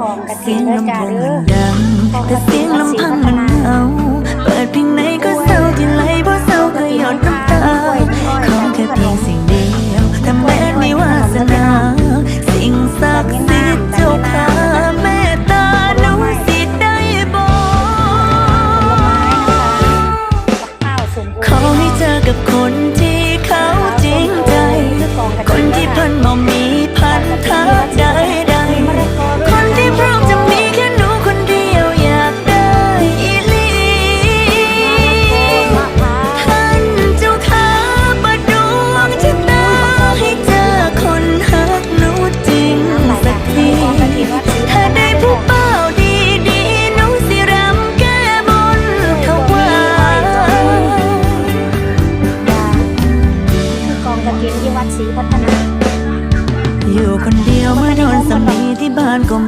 กองกระเทียนด้วยจ้าเด้อแต่เสียงลำพังมันเหงาเปิดเพลงไหนก็เศร้าที่ไหลบ่เศร้าก็ย้อนน้ำตาขอแค่เพียงสิ่งเดียวทำแม้มีวาสนา สิ่งศักดิ์สิทธิ์เจ้าค่ะม่ตานูสิได้บ่ขอให้เจอกับคน เกียงที่วัดศรีพัฒนา